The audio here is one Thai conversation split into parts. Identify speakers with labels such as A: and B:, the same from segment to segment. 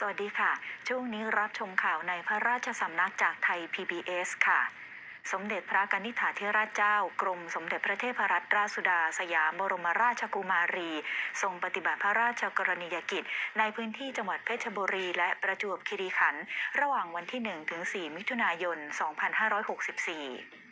A: สวัสดีค่ะ ช่วงนี้รับชมข่าวในพระราชสำนักจากไทย PBS ค่ะ สมเด็จพระกนิษฐาธิราชเจ้า กรมสมเด็จพระเทพรัตนราชสุดา สยามบรมราชกุมารี ทรงปฏิบัติพระราชกรณียกิจ ในพื้นที่จังหวัดเพชรบุรี และประจวบคีรีขันธ์ระหว่างวันที่1ถึง4มิถุนายน 2564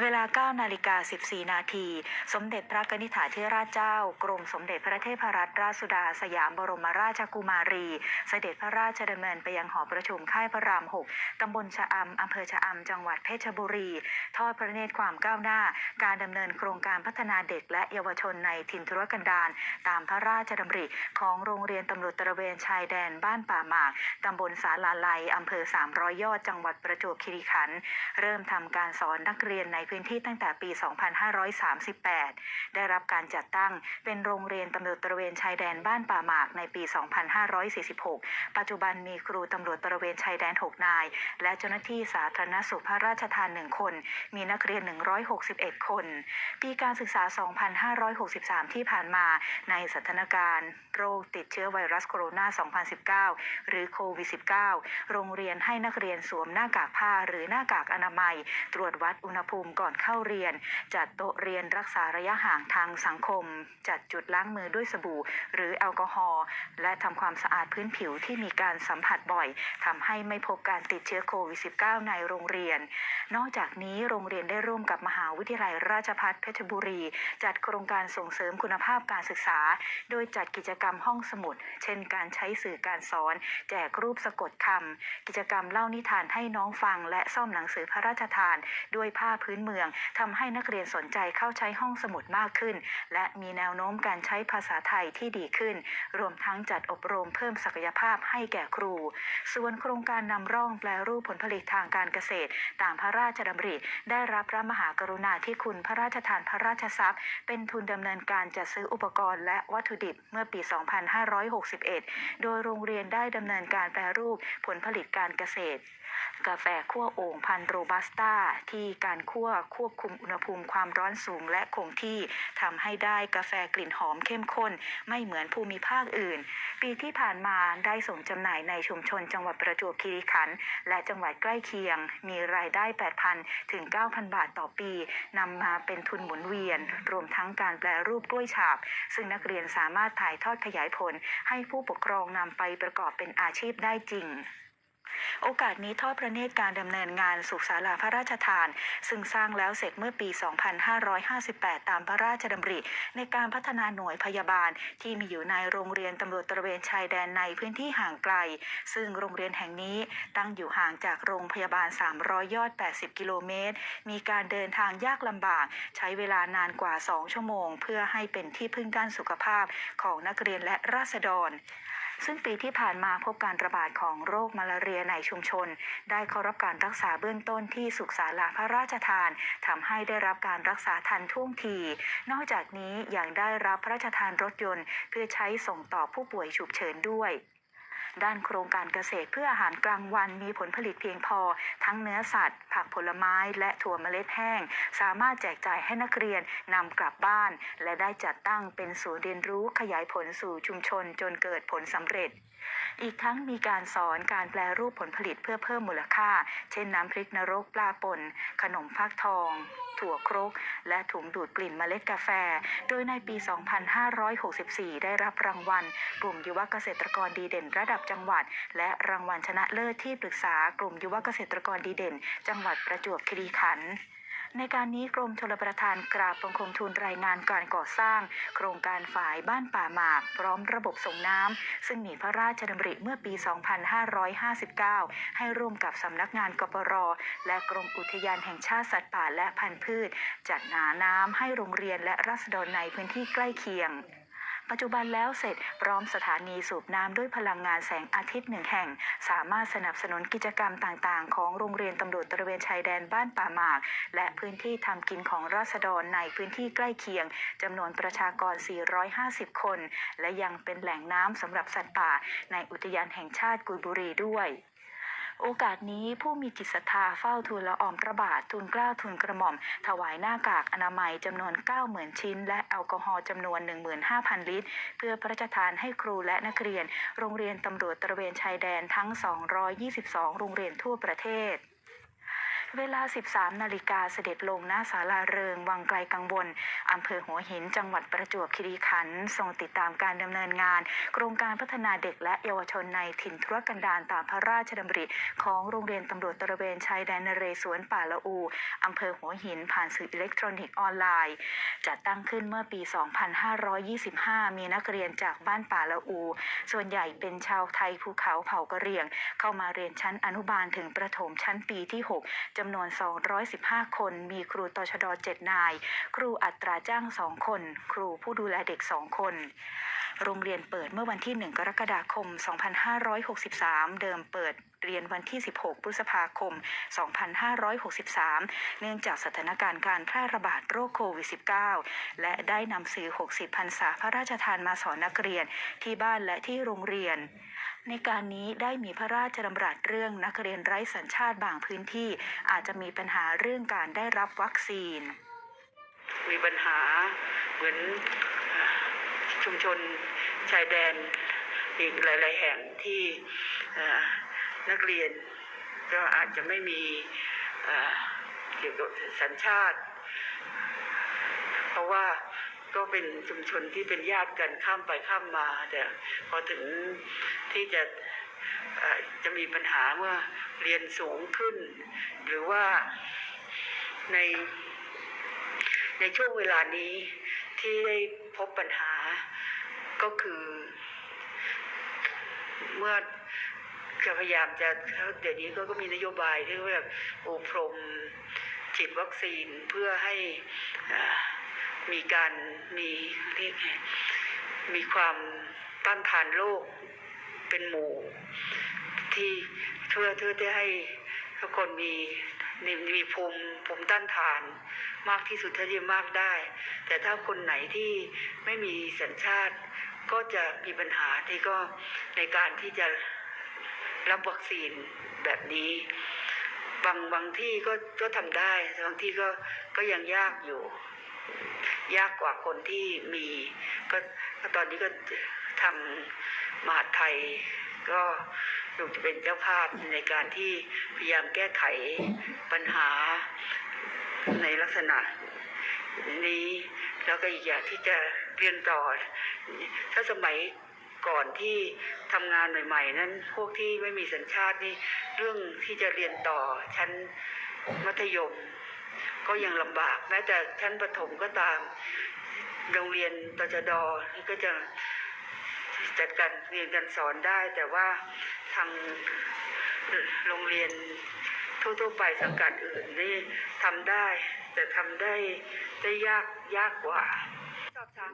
A: เวลา9นาฬิกา14 นาที สมเด็จพระกนิษฐาธิราชเจ้า กรมสมเด็จพระเทพรัตนราชสุดาสยามบรมราชกุมารี เสด็จพระราชดำเนินไปยังหอประชุมค่ายพระราม 6 ตำบลชะอำอำเภอชะอำจังหวัดเพชรบุรี ทอดพระเนตรความก้าวหน้า การดำเนินโครงการพัฒนาเด็กและเยาวชนในถิ่นทุรกันดารตามพระราชดำริของโรงเรียนตำรวจตระเวนชายแดนบ้านป่าหมาก ตำบลสาลาไลอำเภอ300ยอดจังหวัดประจวบคีรีขันธ์เริ่มทำการสอนนักเรียนในพื้นที่ตั้งแต่ปี 2538 ได้รับการจัดตั้งเป็นโรงเรียนตำรวจตระเวนชายแดนบ้านป่าหมากในปี 2546 ปัจจุบันมีครูตำรวจตระเวนชายแดน 6 นาย และเจ้าหน้าที่สาธารณสุขพระราชทาน 1 คน มีนักเรียน 161 คน ปีการศึกษา 2563 ที่ผ่านมาในสถานการณ์ โรคติดเชื้อไวรัสโคโรนา 2019 หรือโควิด -19 โรงเรียนให้นักเรียนสวมหน้ากากผ้าหรือหน้ากากอนามัย ตรวจวัดอุณหภูมิก่อนเข้าเรียน จัดโต๊ะเรียนรักษาระยะห่างทางสังคม จัดจุดล้างมือด้วยสบู่ หรือแอลกอฮอล์และทำความสะอาดพื้นผิวที่มีการสัมผัสบ่อยทำให้ไม่พบการติดเชื้อโควิด -19 ในโรงเรียน นอกจากนี้โรงเรียนได้ร่วมกับมหาวิทยาลัยราชภัฏเพชรบุรี จัดโครงการส่งเสริมคุณภาพการศึกษา โดยจัดกิจกรรมห้องสมุด เช่น การใช้สื่อการสอน แจกรูปสะกดคำกิจกรรมเล่านิทานให้น้องฟัง และซ่อมหนังสือพระราชทาน ด้วยผ้าพื้นเมืองทำให้นักเรียนสนใจเข้าใช้ห้องสมุดมากขึ้น และมีแนวโน้มการใช้ภาษาไทยที่ดีขึ้น รวมทั้งจัดอบรมเพิ่มศักยภาพให้แก่ครู ส่วนโครงการนำร่องแปลรูปผลผลิตทางการเกษตร ตามพระราชดำริได้รับพระมหากรุณาธิคุณพระราชทานพระราชทรัพย์ เป็นทุนดำเนินการจัดซื้ออุปกรณ์และวัตถุดิบเมื่อปี 2561 โดยโรงเรียนได้ดำเนินการแปรรูปผลผลิตการเกษตร กาแฟคั่วโอ่งพันโรบัสต้าที่การคั่วควบคุมอุณหภูมิความร้อนสูงและคงที่ทำให้ได้กาแฟกลิ่นหอมเข้มข้น ไม่เหมือนภูมิภาคอื่น ปีที่ผ่านมาได้ส่งจำหน่ายในชุมชนจังหวัดประจวบคีรีขันธ์และจังหวัดใกล้เคียง มีรายได้ 8,000 ถึง 9,000 บาทต่อปีนำมาเป็นทุนหมุนเวียน รวมทั้งการแปลรูปกล้วยฉาบ ซึ่งนักเรียนสามารถถ่ายทอดขยายผล ให้ผู้ปกครองนำไปประกอบเป็นอาชีพได้จริง โอกาสนี้ทอดพระเนตรการดำเนินงานสุขศาลาพระราชทาน ซึ่งสร้างแล้วเสร็จเมื่อปี 2558 ตามพระราชดำริ ในการพัฒนาหน่วยพยาบาล ที่มีอยู่ในโรงเรียนตำรวจตระเวนชายแดนในพื้นที่ห่างไกล ซึ่งโรงเรียนแห่งนี้ตั้งอยู่ห่างจากโรงพยาบาล 300 ยอด 80 กิโลเมตร มีการเดินทางยากลำบาก ใช้เวลานานกว่า 2 ชั่วโมง เพื่อให้เป็นที่พึ่งด้านสุขภาพของนักเรียนและราษฎร ซึ่งปีที่ผ่านมาพบการระบาดของโรคมาลาเรียในชุมชน ได้เข้ารับการรักษาเบื้องต้นที่สุขศาลาพระราชทานทำให้ได้รับการรักษาทันท่วงที นอกจากนี้ยังได้รับพระราชทานรถยนต์ เพื่อใช้ส่งต่อผู้ป่วยฉุกเฉินด้วย ด้านโครงการเกษตรเพื่ออาหารกลางวันมีผลผลิตเพียงพอ ทั้งเนื้อสัตว์ ผักผลไม้และถั่วเมล็ดแห้ง สามารถแจกจ่ายให้นักเรียนนำกลับบ้าน และได้จัดตั้งเป็นศูนย์เรียนรู้ขยายผลสู่ชุมชนจนเกิดผลสำเร็จอีกทั้งมีการสอนการแปลรูปผลผลิตเพื่อเพิ่มมูลค่า เช่นน้ำพริกนรกปลาป่น ขนมฟักทอง ถั่วครก และถุงดูดกลิ่นเมล็ดกาแฟ โดยในปี 2564 ได้รับรางวัลกลุ่มยุวเกษตรกรดีเด่นระดับจังหวัด และรางวัลชนะเลิศที่ปรึกษากลุ่มยุวเกษตรกรดีเด่น จังหวัดประจวบคีรีขันธ์ในการนี้กรมชลประทานกราบบังคมทูลรายงานการก่อสร้าง โครงการฝายบ้านป่าหมาก พร้อมระบบส่งน้ำ ซึ่งมีพระราชดำริเมื่อปี 2559 ให้ร่วมกับสำนักงานกปร และกรมอุทยานแห่งชาติสัตว์ป่าและพันธุ์พืช จัดหาน้ำให้โรงเรียนและรัษฎรในพื้นที่ใกล้เคียง ปัจจุบันแล้วเสร็จพร้อมสถานีสูบน้ำด้วยพลังงานแสงอาทิตย์หนึ่งแห่ง สามารถสนับสนุนกิจกรรมต่างๆ ของโรงเรียนตำรวจตระเวนชายแดนบ้านป่าหมาก และพื้นที่ทำกินของราษฎรในพื้นที่ใกล้เคียงจำนวนประชากร 450 คน และยังเป็นแหล่งน้ำสำหรับสัตว์ป่า ในอุทยานแห่งชาติกุยบุรีด้วย โอกาสนี้ผู้มีจิตศรัทธาเฝ้าทูลละออมพระบาททูลเกล้าทูลกระหม่อม ถวายหน้ากากอนามัยจำนวน 90,000 ชิ้น และแอลกอฮอล์จำนวน 15,000 ลิตร เพื่อพระราชทานให้ครูและนักเรียน โรงเรียนตำรวจตระเวนชายแดนทั้ง 222 โรงเรียนทั่วประเทศ เวลา 13 นาฬิกาเสด็จลงหน้าศาลาเริง วังไกลกังวลอำเภอหัวหิน จังหวัดประจวบคีรีขันธ์ทรงติดตามการดำเนินงาน โครงการพัฒนาเด็กและเยาวชนในถิ่นทุรกันดารตามพระราชดำริของโรงเรียนตำรวจตระเวนชายแดนนเรศวรป่าละอูอำเภอหัวหิน ผ่านสื่ออิเล็กทรอนิกส์ออนไลน์ จัดตั้งขึ้นเมื่อปี 2525 มีนักเรียนจากบ้านป่าละอู ส่วนใหญ่เป็นชาวไทยภูเขาเผ่ากะเหรี่ยง เข้ามาเรียนชั้นอนุบาลถึงประถมชั้นปีที่ 6จำนวน 215 คน มีครูตชด 7 นาย ครูอัตราจ้าง 2 คน ครูผู้ดูแลเด็ก 2 คนโรงเรียนเปิดเมื่อวันที่ 1 กรกฎาคม 2563 เดิมเปิดเรียนวันที่ 16 พฤษภาคม 2563 เนื่องจากสถานการณ์การแพร่ระบาดโรคโควิด -19 และได้นำสื่อ 60 พรรษาพระราชทานมาสอนนักเรียนที่บ้านและที่โรงเรียน ในการนี้ได้มีพระราชดำรัสเรื่องนักเรียนไร้สัญชาติบางพื้นที่ อาจจะมีปัญหาเรื่องการได้รับวัคซีน
B: มีปัญหาเหมือนชุมชนชายแดนอีกหลาย ๆ แห่งที่นักเรียนก็อาจจะไม่มีเกี่ยวกับสัญชาติ เพราะว่า ก็เป็นชุมชนที่เป็นญาติกันข้ามไปข้ามมาแต่พอถึงที่จะจะมีปัญหาเมื่อเรียนสูงขึ้น หรือว่าในในช่วงเวลานี้ที่ได้พบปัญหาก็คือ เมื่อจะพยายามจะเดี๋ยวนี้ก็ก็มีนโยบายที่แบบปูพรมฉีดวัคซีนเพื่อให้อ่า มีการมีเรียกไงมีความต้านทานโรคเป็นหมู่ ที่เพื่อเพื่อที่ให้ทุกคนมีมีมีภูมิภูมิต้านทานมากที่สุดเท่าที่มากได้ แต่ถ้าคนไหนที่ไม่มีสัญชาติก็จะมีปัญหาที่ก็ในการที่จะรับวัคซีนแบบนี้ บางบางที่ก็ก็ทำได้บางที่ก็ก็ยังยากอยู่ ยากกว่าคนที่มีก็ตอนนี้ก็ทำมหาไทยก็อยู่จะเป็นเจ้าภาพในการที่พยายามแก้ไขปัญหาในลักษณะนี้แล้วก็อีกอย่างที่จะเรียนต่อ ถ้าสมัยก่อนที่ทำงานใหม่ ๆ นั้นพวกที่ไม่มีสัญชาตินี่เรื่องที่จะเรียนต่อชั้นมัธยม ก็ยังลำบาก แม้แต่ชั้นประถมก็ตาม โรงเรียนตจดนี่ก็จะจัดการเรียนการสอนได้ แต่ว่าทางโรงเรียนทั่วๆไปสังกัดอื่นนี่ทำได้ แต่ทำได้ได้ยากยากกว่าสอบถาม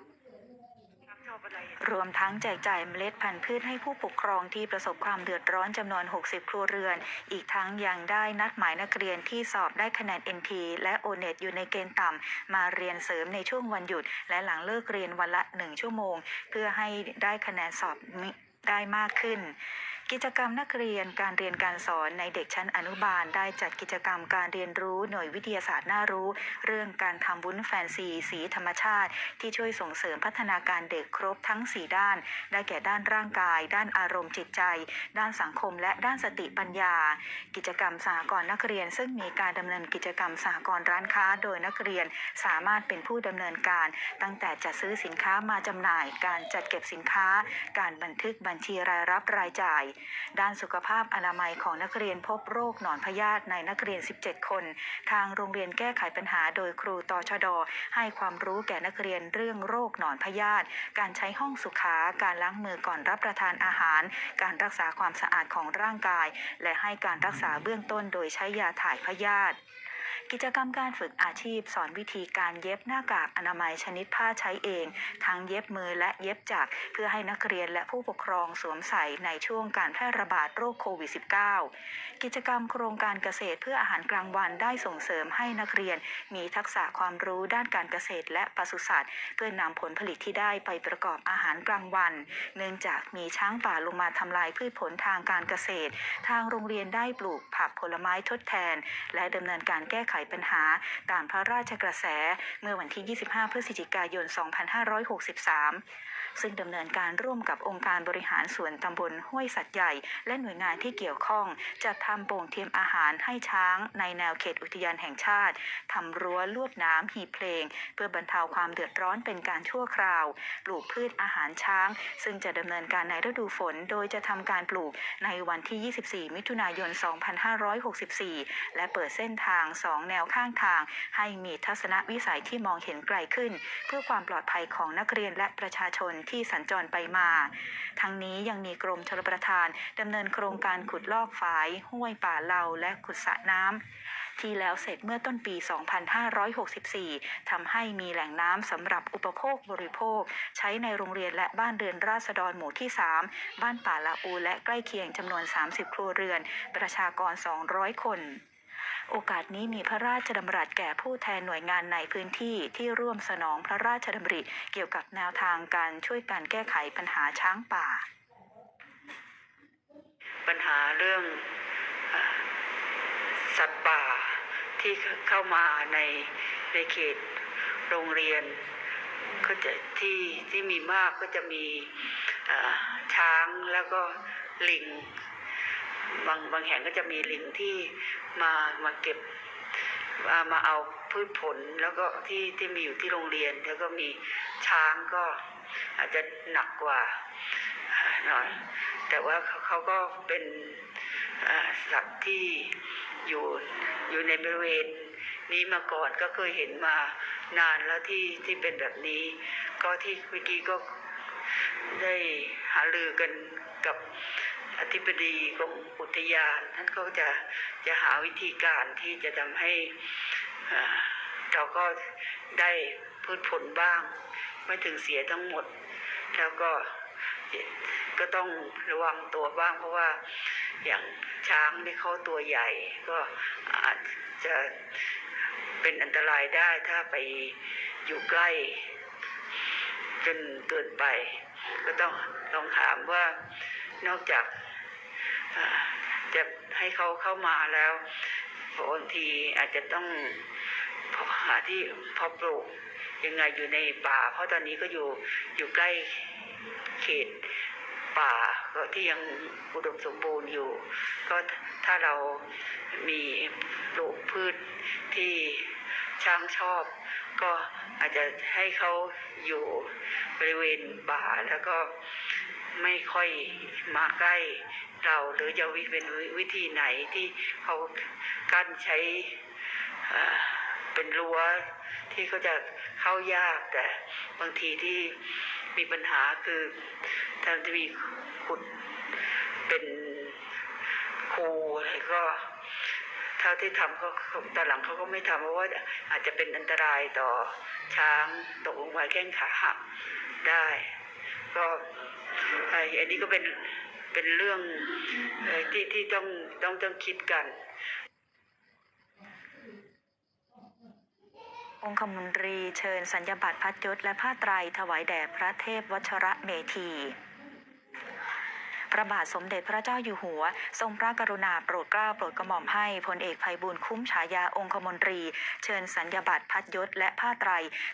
B: ช้างชอบอะไร
A: วมทั้งแจกจ่ายเมล็ดพันธุ์พืชให้ผู้ปกครองที่ประสบความเดือดร้อนจำนวน 60 ครัวเรือน อีกทั้งยังได้นัดหมายนักเรียนที่สอบได้คะแนน NT และ o n e t อยู่ในเกณฑ์ต่ำ มาเรียนเสริมในช่วงวันหยุด และหลังเลิกเรียนวันละ 1 ชั่วโมง เพื่อให้ได้คะแนนสอบได้มากขึ้น กิจกรรมนักเรียนการเรียนการสอนในเด็กชั้นอนุบาล ได้จัดกิจกรรมการเรียนรู้หน่วยวิทยาศาสตร์น่ารู้ เรื่องการทำวุ้นแฟนซีสีธรรมชาติ ที่ช่วยส่งเสริมพัฒนาการเด็กครบทั้ง 4 ด้าน ได้แก่ด้านร่างกาย ด้านอารมณ์จิตใจ ด้านสังคม และด้านสติปัญญา กิจกรรมสหกรนักเรียน ซึ่งมีการดำเนินกิจกรรมสหกรร้านค้า โดยนักเรียนสามารถเป็นผู้ดำเนินการ ตั้งแต่จัดซื้อสินค้ามาจำหน่าย การจัดเก็บสินค้า การบันทึกบัญชีรายรับรายจ่ายด้านสุขภาพอนามัยของนักเรียนพบโรคหนอนพยาธิในนักเรียน 17 คน ทางโรงเรียนแก้ไขปัญหาโดยครูตชด ให้ความรู้แก่นักเรียนเรื่องโรคหนอนพยาธิ การใช้ห้องสุขา การล้างมือก่อนรับประทานอาหาร การรักษาความสะอาดของร่างกาย และให้การรักษาเบื้องต้นโดยใช้ยาถ่ายพยาธิ กิจกรรมการฝึกอาชีพ สอนวิธีการเย็บหน้ากากอนามัยชนิดผ้าใช้เอง ทั้งเย็บมือและเย็บจักรเพื่อให้นักเรียนและผู้ปกครองสวมใส่ในช่วงการแพร่ระบาดโรคโควิด -19 กิจกรรมโครงการเกษตรเพื่ออาหารกลางวันได้ส่งเสริมให้นักเรียน มีทักษะความรู้ด้านการเกษตรและปศุสัตว์ เพื่อนำผลผลิตที่ได้ไปประกอบอาหารกลางวัน เนื่องจากมีช้างป่าลงมาทำลายพืชผลทางการเกษตร ทางโรงเรียนได้ปลูกผักผลไม้ทดแทน และดำเนินการแก้ไขปัญหาตามพระราชกระแสเมื่อวันที่ 25 พฤศจิกายน 2563 ซึ่งดำเนินการร่วมกับองค์การบริหารส่วนตำบลห้วยสัตว์ใหญ่ และหน่วยงานที่เกี่ยวข้องจัดทำโป่งเทียมอาหารให้ช้างในแนวเขตอุทยานแห่งชาติทำรั้วลวดน้ำหีเพลง เพื่อบรรเทาความเดือดร้อนเป็นการชั่วคราว ปลูกพืชอาหารช้าง ซึ่งจะดำเนินการในฤดูฝน โดยจะทำการปลูกในวันที่ 24 มิถุนายน 2564 และเปิดเส้นทาง 2 แนวข้างทาง ให้มีทัศนวิสัยที่มองเห็นไกลขึ้น เพื่อความปลอดภัยของนักเรียนและประชาชนที่สัญจรไปมา ทั้งนี้ยังมีกรมชลประทานดำเนินโครงการขุดลอกฝายห้วยป่าเลาและขุดสระน้ำที่แล้วเสร็จเมื่อต้นปี 2564 ทำให้มีแหล่งน้ำสำหรับอุปโภคบริโภค ใช้ในโรงเรียนและบ้านเรือนราษฎรหมู่ที่ 3 บ้านป่าละอูและใกล้เคียงจำนวน 30 ครัวเรือน ประชากร 200 คน โอกาสนี้มีพระราชดำรัสแก่ผู้แทนหน่วยงานในพื้นที่ที่ร่วมสนองพระราชดำริเกี่ยวกับแนวทางการช่วยการแก้ไขปัญหาช้างป่า
B: ปัญหาเรื่องสัตว์ป่าที่เข้ามาในในเขตโรงเรียนก็จะที่ที่มีมากก็จะมีช้างแล้วก็ลิง บางบางแห่งก็จะมีลิงที่มามาเก็บมามาเอาพืชผลแล้วก็ที่ที่มีอยู่ที่โรงเรียน แล้วก็มีช้างก็อาจจะหนักกว่าหน่อย แต่ว่าเขาเขาก็เป็นสัตว์ที่อยู่อยู่ในบริเวณนี้มาก่อนก็เคยเห็นมานานแล้วที่ที่เป็นแบบนี้ ก็ที่เมื่อกี้ก็ได้หารือกันกับ อธิบดีกรมอุทยาน ท่านก็จะจะหาวิธีการที่จะทำให้เราก็ได้พืชผลบ้าง ไม่ถึงเสียทั้งหมด แล้วก็ก็ต้องระวังตัวบ้าง เพราะว่าอย่างช้างนี่เขาตัวใหญ่ ก็อาจจะเป็นอันตรายได้ถ้าไปอยู่ใกล้จนเกินไป ก็ต้องลองถามว่านอกจาก จะให้เขาเข้ามาแล้วบางทีอาจจะต้องหาที่พอปลูกยังไงอยู่ในป่า เพราะตอนนี้ก็อยู่อยู่ใกล้เขตป่าก็ที่ยังอุดมสมบูรณ์อยู่ ก็ถ้าเรามีปลูกพืชที่ช้างชอบ ก็อาจจะให้เขาอยู่บริเวณป่าแล้วก็ไม่ค่อยมาใกล้ เราหรือจะวิเป็นวิธีไหนที่เขากั้นใช้เป็นรั้วที่เขาจะเข้ายากแต่บางทีที่มีปัญหาคือถ้าจะมีขุดเป็นคูอะไรก็เท่าที่ทำก็ตอนหลังเขาก็ไม่ทำเพราะว่าอาจจะเป็นอันตรายต่อช้างตกลงมาแข้งขาหักได้ ก็ไอ้อันนี้ก็เป็น เป็นเรื่องที่ที่ต้องต้องต้องคิดกัน
A: องคมนตรีเชิญสัญญบัตรพัดยศและผ้าไตรถวายแด่พระเทพวัชระเมธีพระบาทสมเด็จพระเจ้าอยู่หัว ทรงพระกรุณาโปรดเกล้าโปรดกระหม่อมให้พลเอกภัยบูลย์คุ้มฉายาองคมนตรี เชิญสัญญบัตรพัดยศและผ้าไตร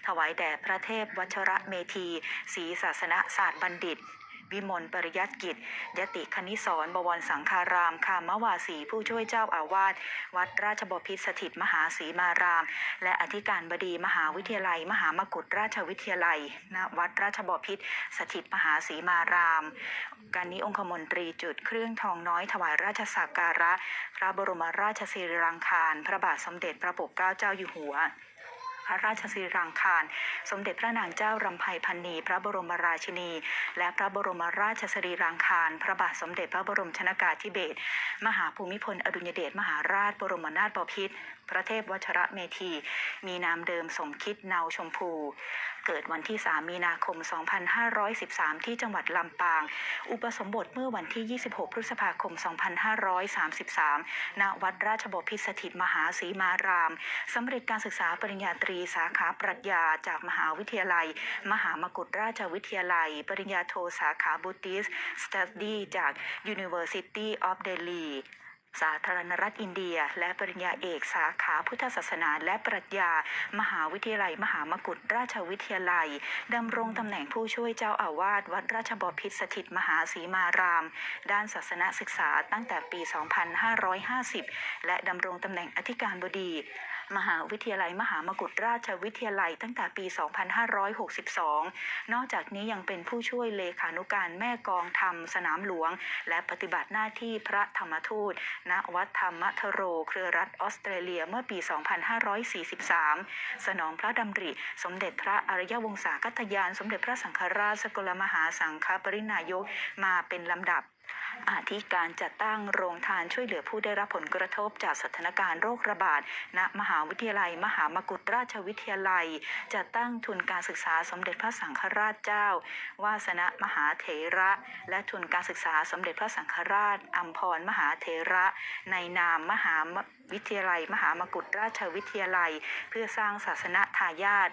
A: ถวายแด่พระเทพวัชระเมธีศรีศาสนศาสตร์บัณฑิต วิมลปริยัติกิจ ยติคณิสรบวรสังคาราม คามวาสีผู้ช่วยเจ้าอาวาส วัดราชบพิตรสถิตมหาศรีมาราม และอธิการบดีมหาวิทยาลัย มหามกุฏราชวิทยาลัยณวัดราชบพิตรสถิตมหาศรีมาราม การนี้องคมนตรีจุดเครื่องทองน้อยถวายราชสักการะ พระบรมราชสิริรังคาร พระบาทสมเด็จพระปกเกล้าเจ้าอยู่หัว พระราชสิริรังคาร สมเด็จพระนางเจ้ารำไพพันนีพระบรมราชินี และพระบรมราชสรีรังคาร พระบาทสมเด็จพระบรมชนากาธิเบศรมหาภูมิพลอดุญเดชมหาราชบรมนาถบพิตรพระเทพวชระเมธี มีนามเดิมสมคิดเนาชมพู เกิดวันที่ 3 มีนาคม 2513 ที่จังหวัดลำปาง อุปสมบทเมื่อวันที่ 26 พฤษภาคม 2533 ณ วัดราชบพิตรสถิตมหาศรีมาราม สำเร็จการศึกษาปริญญาตรีสาขาปรัชญาจากมหาวิทยาลัย มหามกุฏราชวิทยาลัย ปริญญาโทสาขาบุติสสตัดดี้จาก University of Delhi สาธารณรัฐอินเดีย และปริญญาเอกสาขาพุทธศาสนา และปรัชญา มหาวิทยาลัย มหามกุฏราชวิทยาลัยดำรงตำแหน่งผู้ช่วยเจ้าอาวาสวัดราชบพิษสถิตมหาศรีมาราม ด้านศาสนศึกษาตั้งแต่ปี 2550 และดำรงตำแหน่งอธิการบดี มหาวิทยาลัยมหามกุฏราชวิทยาลัยตั้งแต่ปี 2562 นอกจากนี้ยังเป็นผู้ช่วยเลขานุการแม่กองธรรมสนามหลวง และปฏิบัติหน้าที่พระธรรมทูต ณ วัดธรรมทโร เครือรัฐออสเตรเลียเมื่อปี 2543 สนองพระดำริ สมเด็จพระอริยวงศากัตยาน สมเด็จพระสังฆราชสกลมหาสังฆปรินายกมาเป็นลำดับ ทิการจัดตั้งโรงทานช่วยเหลือผู้ได้รับผลกระทบจากสถานการณ์โรคระบาด ณ มหาวิทยาลัย มหามกุฏราชวิทยาลัย จัดตั้งทุนการศึกษาสมเด็จพระสังฆราชเจ้า วาสนมหาเถระ และทุนการศึกษาสมเด็จพระสังฆราชอัมพรมหาเถระ ในนามมหาวิทยาลัย มหามกุฏราชวิทยาลัย เพื่อสร้างศาสนาทายาท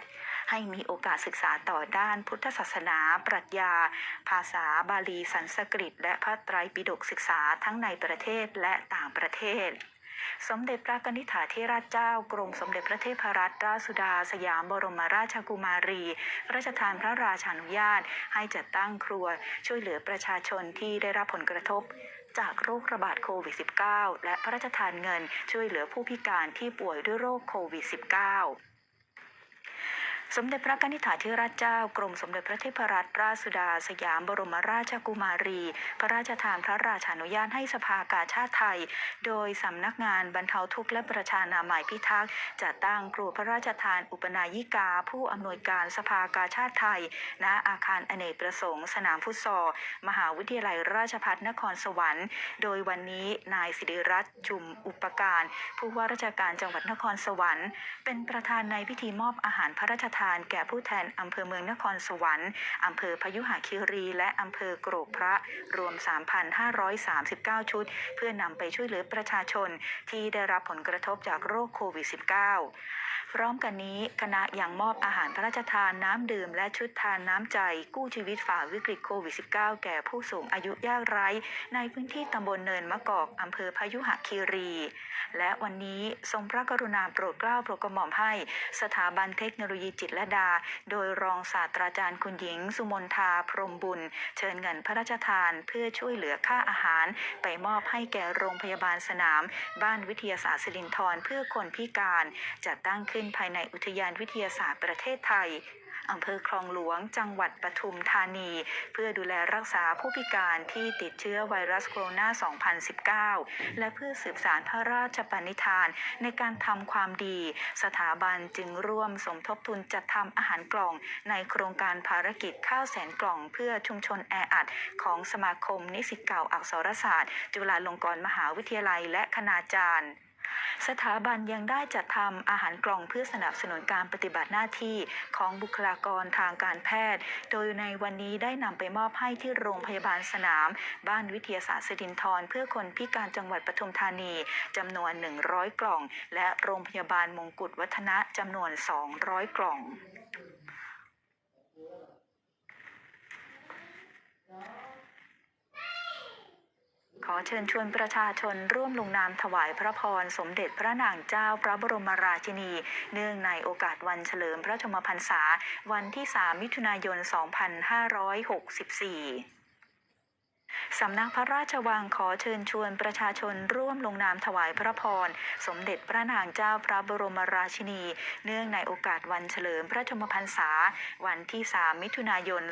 A: ให้มีโอกาสศึกษาต่อด้านพุทธศาสนา ปรัชญา ภาษาบาลีสันสกฤต และพระไตรปิฎกศึกษาทั้งในประเทศและต่างประเทศสมเด็จพระกนิษฐาธิราชเจ้ากรมสมเด็จพระเทพรัตนราชสุดาสยามบรมราชกุมารีพระราชทานพระราชานุญาต ให้จัดตั้งครัวช่วยเหลือประชาชนที่ได้รับผลกระทบ จากโรคระบาดโควิด -19 และพระราชทานเงินช่วยเหลือผู้พิการที่ป่วยด้วยโรคโควิด -19 สมเด็จพระกนิษฐาธิราชเจ้ากรมสมเด็จพระเทพรัตนราชสุดา สยามบรมราชกุมารี พระราชทานพระราชานุญาตให้สภากาชาติไทย โดยสำนักงานบรรเทาทุกข์และประชานาหมัยพิทักษ์จัดตั้งครูพระราชทานอุปนายิกา ผู้อำนวยการสภากาชาติไทย ณอาคารอเนกประสงค์ สนามฟุตซอลมหาวิทยาลัยราชภัฏนครสวรรค์ โดยวันนี้นายสิริรัตน์จุมอุปการ ผู้ว่าราชการจังหวัดนครสวรรค์ เป็นประธานในพิธีมอบอาหารพระราชทานแก่ผู้แทนอำเภอเมืองนครสวรรค์อำเภอพยุหคีรีและอำเภอกรกพระรวม 3,539 ชุด เพื่อนำไปช่วยเหลือประชาชนที่ได้รับผลกระทบจากโรคโควิด -19 พร้อมกันนี้คณะยังมอบอาหารพระราชทานน้ำดื่ม และชุดทานน้ำใจ กู้ชีวิตฝ่าวิกฤตโควิด -19 แก่ผู้สูงอายุยากไร้ ในพื้นที่ตำบลเนินมะกอกอำเภอพยุหคีรี และวันนี้ทรงพระกรุณาโปรดเกล้าโปรดกระหม่อมให้ สถาบันเทคโนโลยีจิตรลดา โดยรองศาสตราจารย์คุณหญิง สุมนทาพรหมบุญ เชิญเงินพระราชทานเพื่อช่วยเหลือค่าอาหาร ไปมอบให้แก่โรงพยาบาลสนาม บ้านวิทยาศาสตร์สิรินธรเพื่อคนพิการจัดตั้งขึ้นภายในอุทยานวิทยาศาสตร์ประเทศไทยอำเภอคลองหลวง จังหวัดปทุมธานี เพื่อดูแลรักษาผู้พิการที่ติดเชื้อไวรัสโคโรนา 2019 และเพื่อสืบสารพระราชปณิธานในการทำความดี สถาบันจึงร่วมสมทบทุนจัดทำอาหารกล่องในโครงการภารกิจข้าวแสนกล่อง เพื่อชุมชนแออัด ของสมาคมนิสิตเก่าอักษรศาสตร์ จุฬาลงกรณ์มหาวิทยาลัยและคณาจารย์ สถาบันยังได้จัดทำอาหารกล่องเพื่อสนับสนุนการปฏิบัติหน้าที่ของบุคลากรทางการแพทย์ โดยในวันนี้ได้นำไปมอบให้ที่โรงพยาบาลสนาม บ้านวิทยาศาสตร์สิรินธรเพื่อคนพิการจังหวัดปทุมธานีจำนวน 100 กล่อง และโรงพยาบาลมงกุฎวัฒนะจำนวน 200 กล่อง ขอเชิญชวนประชาชนร่วมลงนามถวายพระพรสมเด็จพระนางเจ้าพระบรมราชินี เนื่องในโอกาสวันเฉลิมพระชนมพรรษา วันที่ 3 มิถุนายน 2564 สำนักพระราชวังขอเชิญชวนประชาชนร่วมลงนามถวายพระพร สมเด็จพระนางเจ้าพระบรมราชินี เนื่องในโอกาสวันเฉลิมพระชนมพรรษา วันที่ 3 มิถุนายน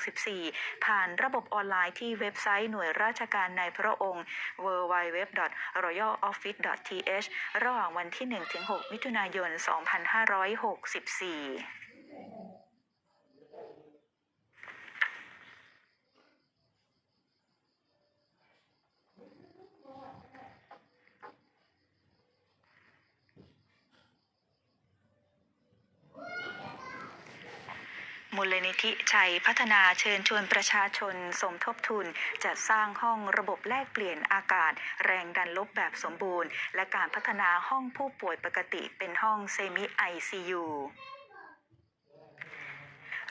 A: 2564 ผ่านระบบออนไลน์ที่เว็บไซต์หน่วยราชการในพระองค์ www.royaloffice.th ระหว่างวันที่ 1-6 มิถุนายน 2564 มูลนิธิชัยพัฒนาเชิญชวนประชาชน สมทบทุนจัดสร้างห้องระบบแลกเปลี่ยนอากาศ แรงดันลบแบบสมบูรณ์ และการพัฒนาห้องผู้ป่วยปกติเป็นห้องเซมิ ICU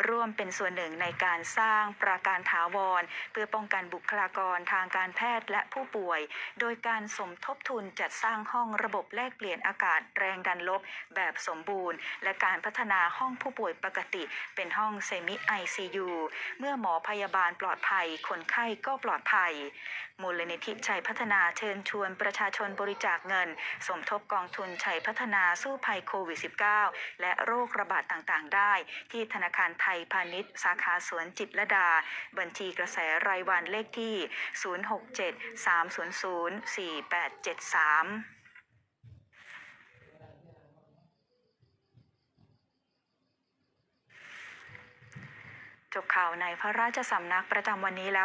A: ร่วมเป็นส่วนหนึ่งในการสร้างปราการถาวร เพื่อป้องกันบุคลากรทางการแพทย์และผู้ป่วย โดยการสมทบทุนจัดสร้างห้องระบบแลกเปลี่ยนอากาศแรงดันลบแบบสมบูรณ์ และการพัฒนาห้องผู้ป่วยปกติ เป็นห้องเซมิ ICU เมื่อหมอพยาบาลปลอดภัย คนไข้ก็ปลอดภัย มูลนิธิชัยพัฒนาเชิญชวนประชาชนบริจาคเงิน สมทบกองทุนชัยพัฒนาสู้ภัยโควิด -19 และโรคระบาดต่างๆ ได้ ที่ธนาคารไทยพาณิชย์ สาขาสวนจิตรดา บัญชีกระแสรายวันเลขที่ 067 300 4873จบข่าวในพระราชสำนักประจำวันนี้แล้ว